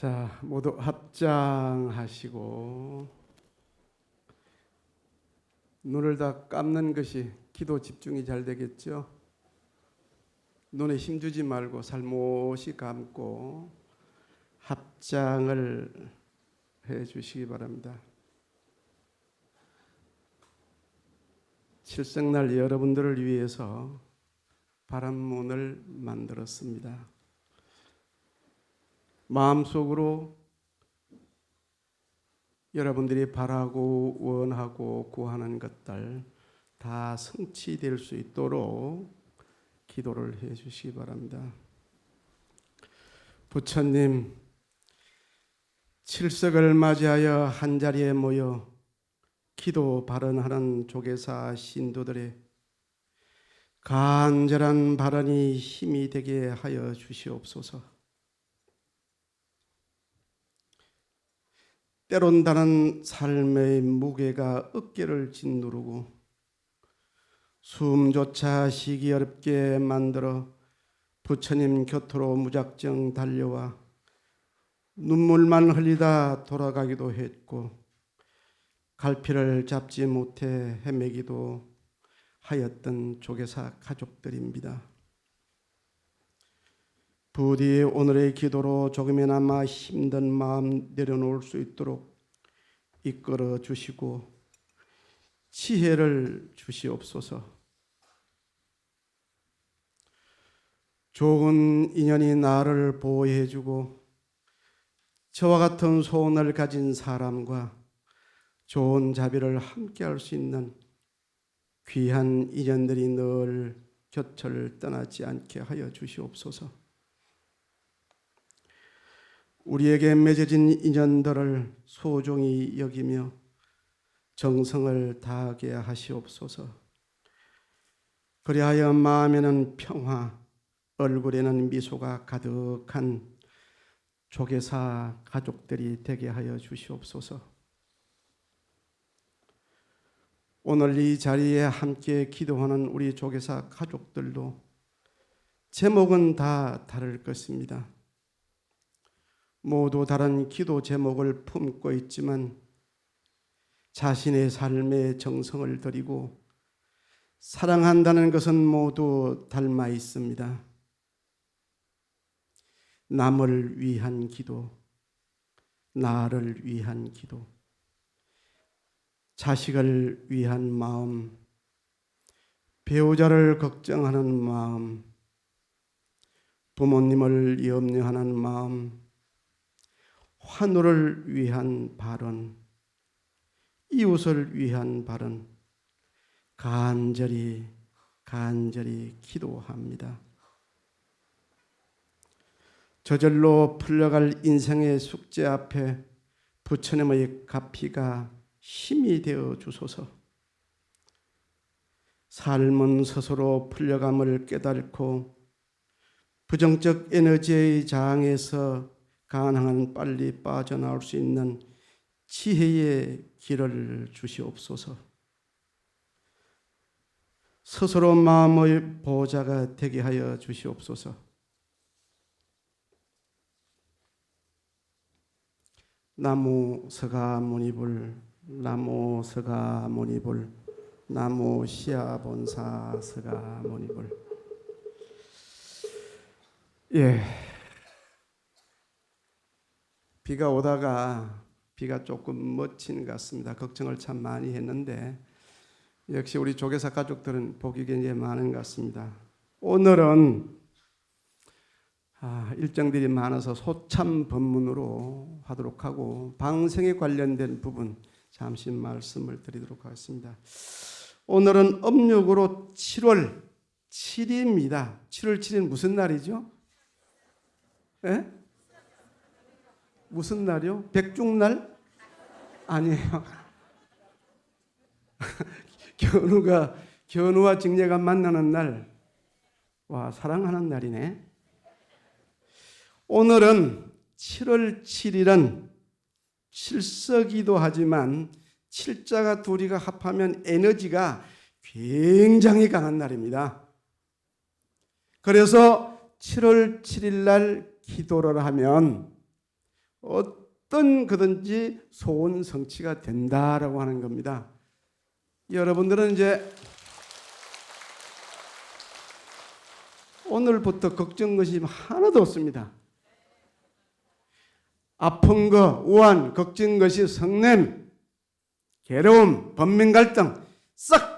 자, 모두 합장하시고 눈을 다 감는 것이 기도 집중이 잘 되겠죠. 눈에 힘주지 말고 살못이 감고 합장을 해 주시기 바랍니다. 칠성날 여러분들을 위해서 바람문을 만들었습니다. 마음속으로 여러분들이 바라고 원하고 구하는 것들 다 성취될 수 있도록 기도를 해 주시기 바랍니다. 부처님 칠석을 맞이하여 한 자리에 모여 기도 발언하는 조계사 신도들의 간절한 발언이 힘이 되게 하여 주시옵소서. 때론 다른 삶의 무게가 어깨를 짓누르고 숨조차 쉬기 어렵게 만들어 부처님 곁으로 무작정 달려와 눈물만 흘리다 돌아가기도 했고 갈피를 잡지 못해 헤매기도 하였던 조계사 가족들입니다. 부디 오늘의 기도로 조금이나마 힘든 마음 내려놓을 수 있도록 이끌어 주시고 지혜를 주시옵소서. 좋은 인연이 나를 보호해 주고 저와 같은 소원을 가진 사람과 좋은 자비를 함께 할 수 있는 귀한 인연들이 늘 곁을 떠나지 않게 하여 주시옵소서. 우리에게 맺어진 인연들을 소중히 여기며 정성을 다하게 하시옵소서. 그리하여 마음에는 평화, 얼굴에는 미소가 가득한 조계사 가족들이 되게 하여 주시옵소서. 오늘 이 자리에 함께 기도하는 우리 조계사 가족들도 제목은 다 다를 것입니다. 모두 다른 기도 제목을 품고 있지만 자신의 삶에 정성을 들이고 사랑한다는 것은 모두 닮아 있습니다. 남을 위한 기도, 나를 위한 기도, 자식을 위한 마음, 배우자를 걱정하는 마음, 부모님을 염려하는 마음, 환우를 위한 발언, 이웃을 위한 발언, 간절히 간절히 기도합니다. 저절로 풀려갈 인생의 숙제 앞에 부처님의 가피가 힘이 되어 주소서. 삶은 스스로 풀려감을 깨닫고 부정적 에너지의 장에서 가능한 빨리 빠져나올 수 있는 지혜의 길을 주시옵소서. 스스로 마음의 보호자가 되게 하여 주시옵소서. 나무 서가모니불 나무 서가모니불 나무 시아 본사 서가모니불 예. 비가 오다가 비가 조금 멋진 것 같습니다. 걱정을 참 많이 했는데 역시 우리 조계사 가족들은 복이 굉장히 많은 것 같습니다. 오늘은 아, 일정들이 많아서 소참 법문으로 하도록 하고 방생에 관련된 부분 잠시 말씀을 드리도록 하겠습니다. 오늘은 음력으로 7월 7일입니다. 7월 7일 무슨 날이죠? 예? 무슨 날이요? 백중날? 아니에요. 견우가 견우와 직녀가 만나는 날. 와, 사랑하는 날이네. 오늘은 7월 7일은 칠석이도 하지만 칠자가 둘이가 합하면 에너지가 굉장히 강한 날입니다. 그래서 7월 7일 날 기도를 하면 어떤 거든지 소원 성취가 된다라고 하는 겁니다. 여러분들은 이제 오늘부터 걱정 것이 하나도 없습니다. 아픈 거, 우한, 걱정 것이 성냄, 괴로움, 번민 갈등 싹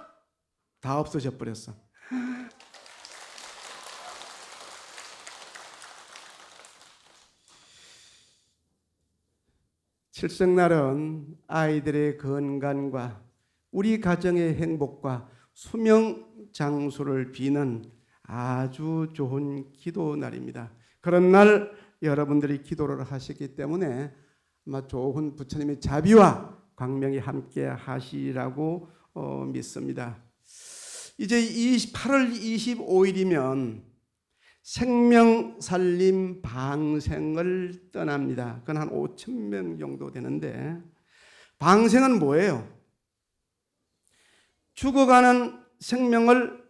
다 없어져 버렸어. 칠성날은 아이들의 건강과 우리 가정의 행복과 수명 장수를 비는 아주 좋은 기도 날입니다. 그런 날 여러분들이 기도를 하셨기 때문에 아마 좋은 부처님의 자비와 광명이 함께 하시라고 어, 믿습니다. 이제 8월 25일이면 생명 살림 방생을 떠납니다. 그건 한 5천 명 정도 되는데 방생은 뭐예요? 죽어가는 생명을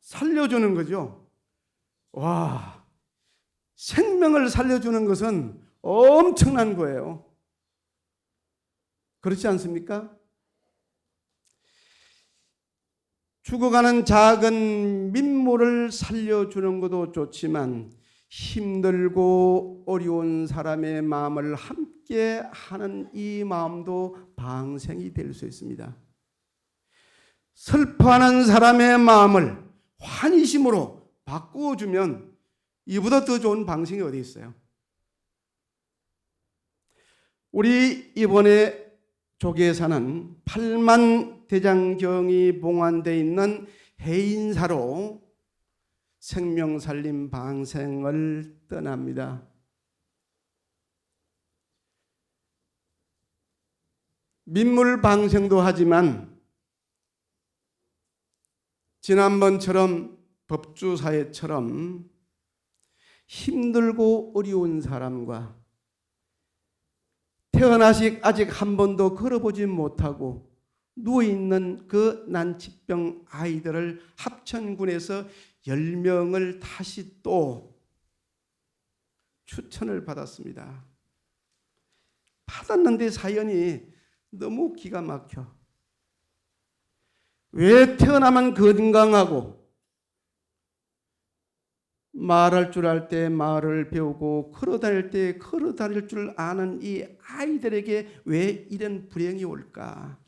살려주는 거죠. 와, 생명을 살려주는 것은 엄청난 거예요. 그렇지 않습니까? 죽어가는 작은 민물을 살려주는 것도 좋지만 힘들고 어려운 사람의 마음을 함께 하는 이 마음도 방생이 될 수 있습니다. 슬퍼하는 사람의 마음을 환희심으로 바꾸어 주면 이보다 더 좋은 방식이 어디 있어요? 우리 이번에 조계사는 8만 대장경이 봉안되어 있는 해인사로 생명살림 방생을 떠납니다. 민물 방생도 하지만 지난번처럼 법주 사회처럼 힘들고 어려운 사람과 태어나식 아직 한 번도 걸어보지 못하고 누워 있는 그 난치병 아이들을 합천군에서 10명을 다시 또 추천을 받았습니다. 받았는데 사연이 너무 기가 막혀. 왜 태어나면 건강하고 말할 줄 알 때 말을 배우고 걸어 다닐 때 걸어 다닐 줄 아는 이 아이들에게 왜 이런 불행이 올까?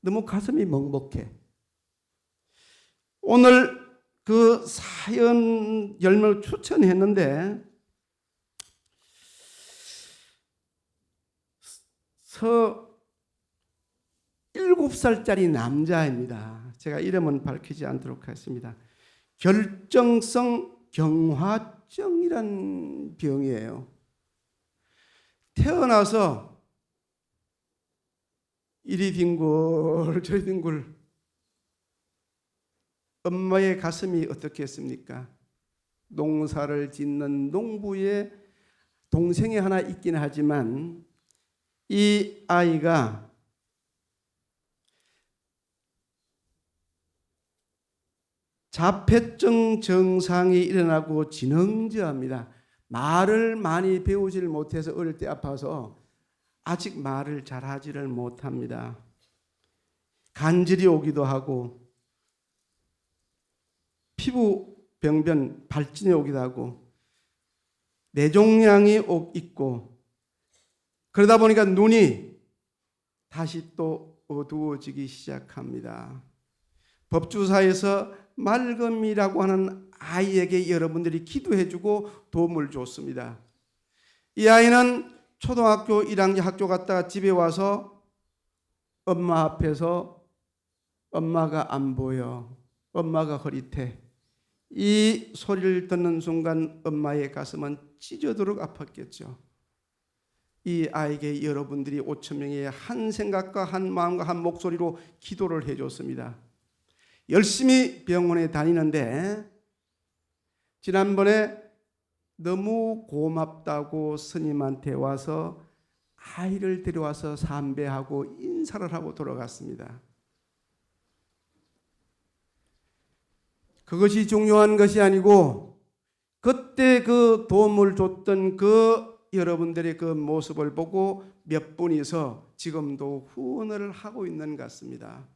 너무 가슴이 먹먹해. 오늘 그 사연 열명 추천했는데 서 일곱 살짜리 남자입니다. 제가 이름은 밝히지 않도록 하겠습니다. 결정성 경화증이란 병이에요. 태어나서 이리 뒹굴 저리 뒹굴 엄마의 가슴이 어떻겠습니까? 농사를 짓는 농부의 동생이 하나 있긴 하지만 이 아이가 자폐증 증상이 일어나고 지능저하입니다. 말을 많이 배우질 못해서 어릴 때 아파서 아직 말을 잘 하지를 못합니다. 간질이 오기도 하고 피부 병변 발진이 오기도 하고 뇌종양이 있고 그러다 보니까 눈이 다시 또 어두워지기 시작합니다. 법주사에서 말금이라고 하는 아이에게 여러분들이 기도해주고 도움을 줬습니다. 이 아이는 초등학교 1학년 학교 갔다가 집에 와서 엄마 앞에서 엄마가 안 보여. 엄마가 흐릿해. 이 소리를 듣는 순간 엄마의 가슴은 찢어도록 아팠겠죠. 이 아이에게 여러분들이 5천 명의 한 생각과 한 마음과 한 목소리로 기도를 해줬습니다. 열심히 병원에 다니는데 지난번에 너무 고맙다고 스님한테 와서 아이를 데려와서 삼배하고 인사를 하고 돌아갔습니다. 그것이 중요한 것이 아니고 그때 그 도움을 줬던 그 여러분들의 그 모습을 보고 몇 분이서 지금도 후원을 하고 있는 것 같습니다.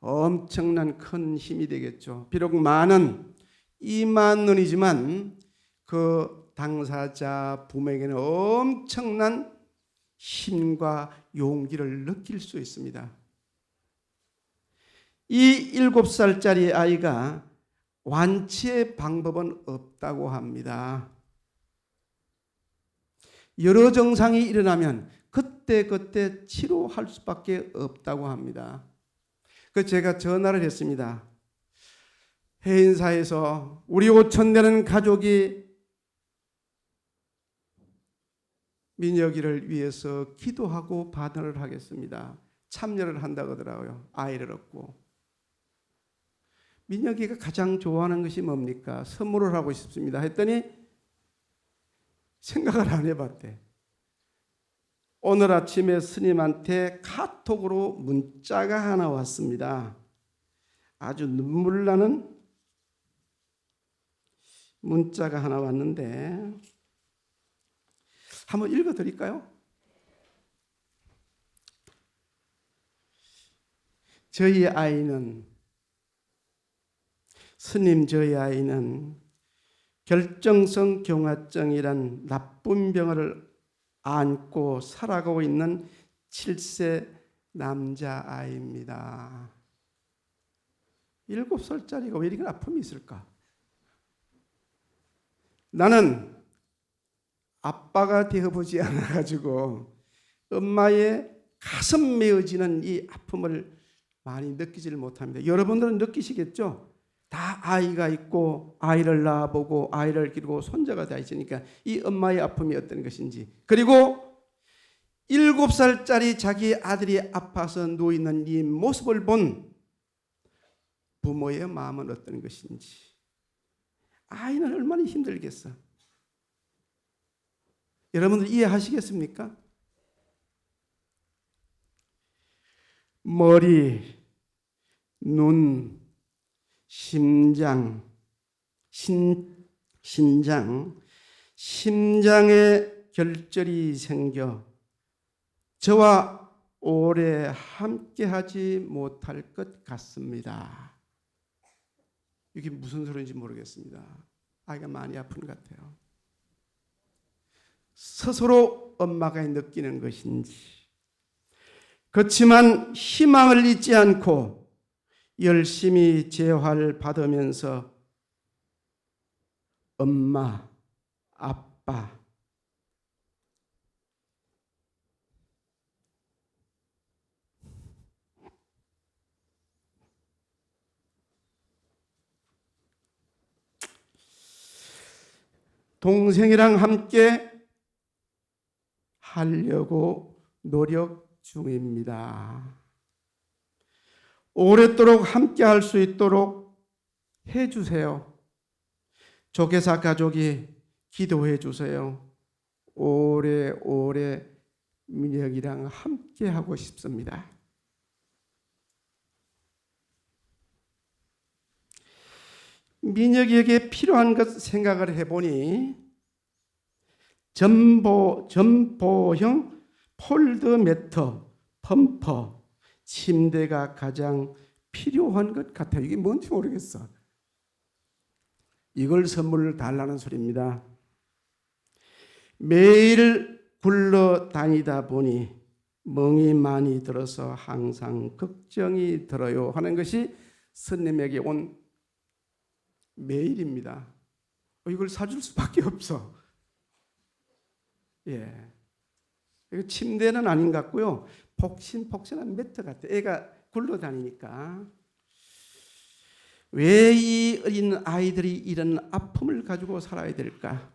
엄청난 큰 힘이 되겠죠. 비록 많은 2만 원이지만 그 당사자 부모에게는 엄청난 힘과 용기를 느낄 수 있습니다. 이 일곱 살짜리 아이가 완치의 방법은 없다고 합니다. 여러 증상이 일어나면 그때 그때 치료할 수밖에 없다고 합니다. 그 제가 전화를 했습니다. 해인사에서 우리 5천 되는 가족이 민혁이를 위해서 기도하고 반응을 하겠습니다. 참여를 한다고 하더라고요. 아이를 얻고. 민혁이가 가장 좋아하는 것이 뭡니까? 선물을 하고 싶습니다. 했더니 생각을 안 해봤대. 오늘 아침에 스님한테 카톡으로 문자가 하나 왔습니다. 아주 눈물 나는 문자가 하나 왔는데 한번 읽어 드릴까요? 저희 아이는 스님 저희 아이는 결정성 경화증이란 나쁜 병을 안고 살아가고 있는 7세 남자 아이입니다. 7살짜리가 왜 이렇게 아픔이 있을까? 나는 아빠가 되어보지 않아가지고 엄마의 가슴 메어지는 이 아픔을 많이 느끼지를 못합니다. 여러분들은 느끼시겠죠? 다 아이가 있고 아이를 낳아보고 아이를 기르고 손자가 다 있으니까 이 엄마의 아픔이 어떤 것인지 그리고 일곱 살짜리 자기 아들이 아파서 누워 있는 이 모습을 본 부모의 마음은 어떤 것인지 아이는 얼마나 힘들겠어. 여러분들 이해하시겠습니까? 머리, 눈, 심장, 신, 신장, 심장에 결절이 생겨 저와 오래 함께하지 못할 것 같습니다. 이게 무슨 소리인지 모르겠습니다. 아이가 많이 아픈 것 같아요. 스스로 엄마가 느끼는 것인지. 그렇지만 희망을 잊지 않고 열심히 재활 받으면서 엄마, 아빠, 동생이랑 함께 하려고 노력 중입니다. 오랫도록 함께 할 수 있도록 해 주세요. 조계사 가족이 기도해 주세요. 오래오래 민혁이랑 함께 하고 싶습니다. 민혁이에게 필요한 것 생각을 해보니 전보, 전보형 폴드 매터, 펌퍼, 침대가 가장 필요한 것 같아요. 이게 뭔지 모르겠어. 이걸 선물을 달라는 소리입니다. 매일 굴러 다니다 보니 멍이 많이 들어서 항상 걱정이 들어요 하는 것이 스님에게 온 메일입니다. 어, 이걸 사줄 수밖에 없어. 예. 이거 침대는 아닌 것 같고요. 폭신폭신한 매트 같아. 애가 굴러다니니까. 왜 이 어린 아이들이 이런 아픔을 가지고 살아야 될까?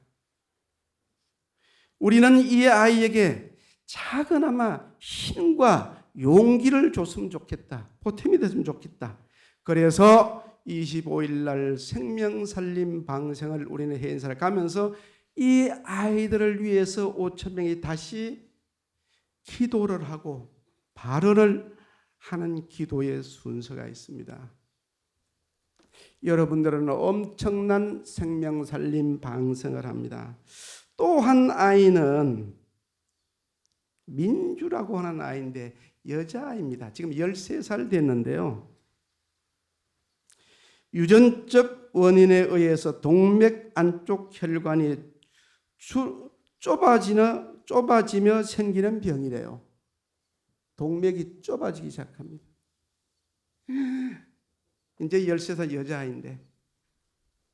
우리는 이 아이에게 작은아마 힘과 용기를 줬으면 좋겠다. 보탬이 됐으면 좋겠다. 그래서 25일 날 생명 살림 방생을 우리는 해인사를 가면서 이 아이들을 위해서 5천 명이 다시 기도를 하고 발언을 하는 기도의 순서가 있습니다. 여러분들은 엄청난 생명 살림 방생을 합니다. 또 한 아이는 민주라고 하는 아이인데 여자아이입니다. 지금 13살 됐는데요. 유전적 원인에 의해서 동맥 안쪽 혈관이 주, 좁아지며, 생기는 병이래요. 동맥이 좁아지기 시작합니다. 이제 13살 여자아이인데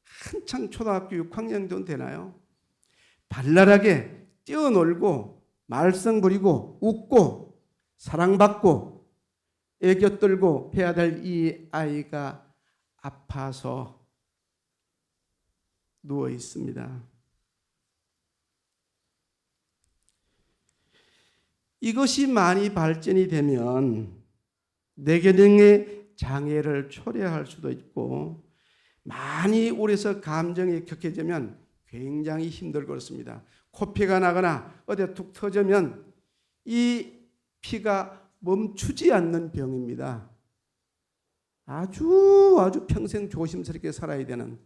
한창 초등학교 6학년 정도 되나요? 발랄하게 뛰어놀고 말썽 부리고 웃고 사랑받고 애교 떨고 해야 될 이 아이가 아파서 누워 있습니다. 이것이 많이 발전이 되면 뇌기능의 장애를 초래할 수도 있고 많이 오래서 감정이 격해지면 굉장히 힘들 것습니다. 코피가 나거나 어디 툭 터지면 이 피가 멈추지 않는 병입니다. 아주 아주 평생 조심스럽게 살아야 되는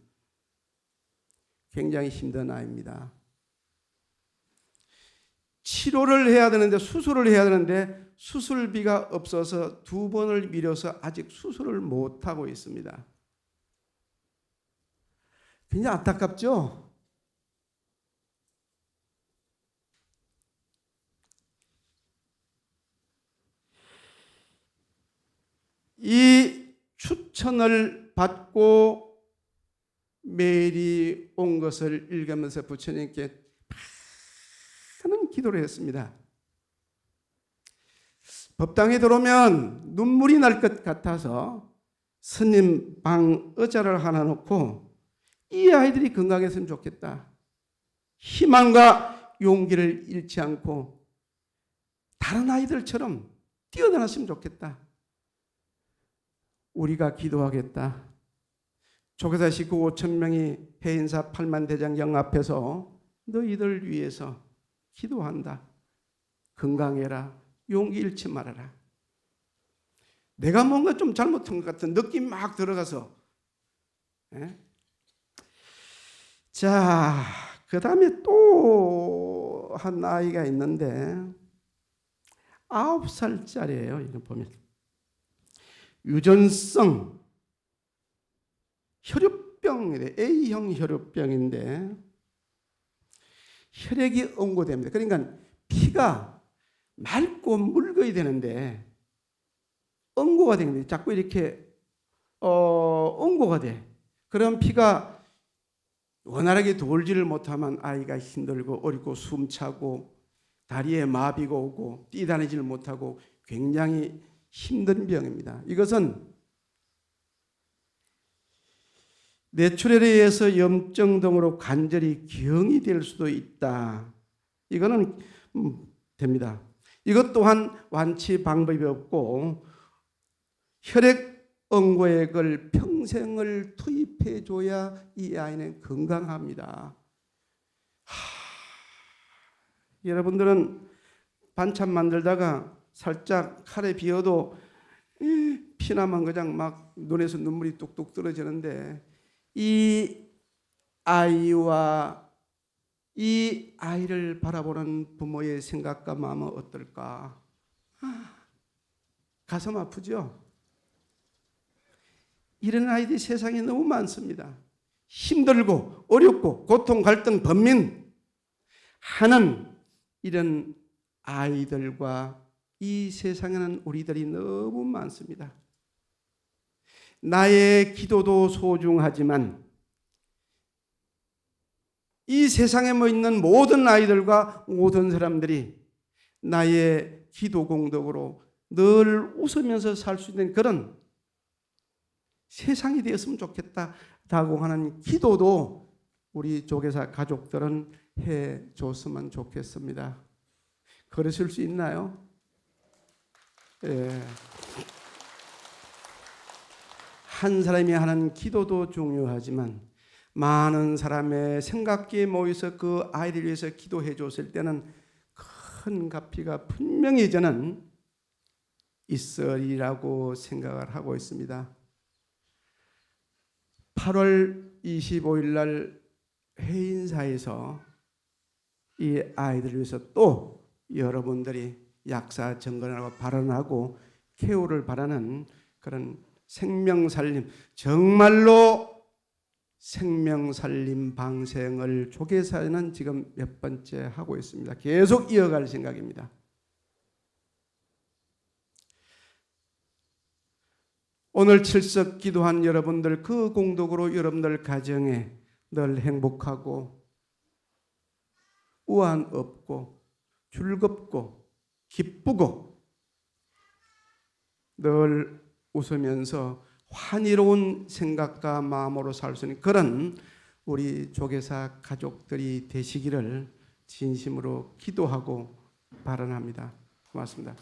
굉장히 힘든 아이입니다. 치료를 해야 되는데 수술을 해야 되는데 수술비가 없어서 두 번을 미뤄서 아직 수술을 못 하고 있습니다. 굉장히 안타깝죠? 이 추천을 받고 메일이 온 것을 읽으면서 부처님께 많은 기도를 했습니다. 법당에 들어오면 눈물이 날 것 같아서 스님 방 의자를 하나 놓고 이 아이들이 건강했으면 좋겠다. 희망과 용기를 잃지 않고 다른 아이들처럼 뛰어다녔으면 좋겠다. 우리가 기도하겠다. 조계사 식구 5천 명이 해인사 8만 대장경 앞에서 너희들 위해서 기도한다. 건강해라. 용기 잃지 말아라. 내가 뭔가 좀 잘못한 것 같은 느낌 막 들어가서. 예? 자, 그 다음에 또 한 아이가 있는데 아홉 살짜리예요. 이거 보면 유전성 혈육병이래. A형 혈육병인데 혈액이 응고됩니다. 그러니까 피가 맑고 묽어야 되는데 응고가 되는데 자꾸 이렇게 어, 응고가 돼. 그럼 피가 원활하게 돌지를 못하면 아이가 힘들고 어리고 숨차고 다리에 마비가 오고 뛰다니지를 못하고 굉장히 힘든 병입니다. 이것은 뇌출혈에 의해서 염증 등으로 관절이 경이 될 수도 있다. 이거는 음, 됩니다. 이것 또한 완치 방법이 없고 혈액 응고액을 평생을 투입해 줘야 이 아이는 건강합니다. 하, 여러분들은 반찬 만들다가 살짝 칼에 비어도 피나면 그냥 막 눈에서 눈물이 뚝뚝 떨어지는데 이 아이와 이 아이를 바라보는 부모의 생각과 마음은 어떨까? 아, 가슴 아프죠? 이런 아이들이 세상에 너무 많습니다. 힘들고 어렵고 고통, 갈등, 번민 하는 이런 아이들과 이 세상에는 우리들이 너무 많습니다. 나의 기도도 소중하지만 이 세상에 뭐 있는 모든 아이들과 모든 사람들이 나의 기도 공덕으로 늘 웃으면서 살 수 있는 그런 세상이 되었으면 좋겠다라고 하는 기도도 우리 조계사 가족들은 해 줬으면 좋겠습니다. 그러실 수 있나요? 예. 한 사람이 하는 기도도 중요하지만 많은 사람의 생각기에 모여서 그 아이를 위해서 기도해 줬을 때는 큰 값비가 분명히 저는 있으리라고 생각을 하고 있습니다. 8월 25일 날 회인사에서 이 아이들을 위해서 또 여러분들이 약사 정건하고 발언하고 케어를 바라는 그런 생명 살림 정말로 생명 살림 방생을 조계사는 지금 몇 번째 하고 있습니다. 계속 이어갈 생각입니다. 오늘 칠석 기도한 여러분들 그 공덕으로 여러분들 가정에 늘 행복하고 우한 없고 즐겁고 기쁘고 늘 웃으면서 환희로운 생각과 마음으로 살 수 있는 그런 우리 조계사 가족들이 되시기를 진심으로 기도하고 발언합니다. 고맙습니다.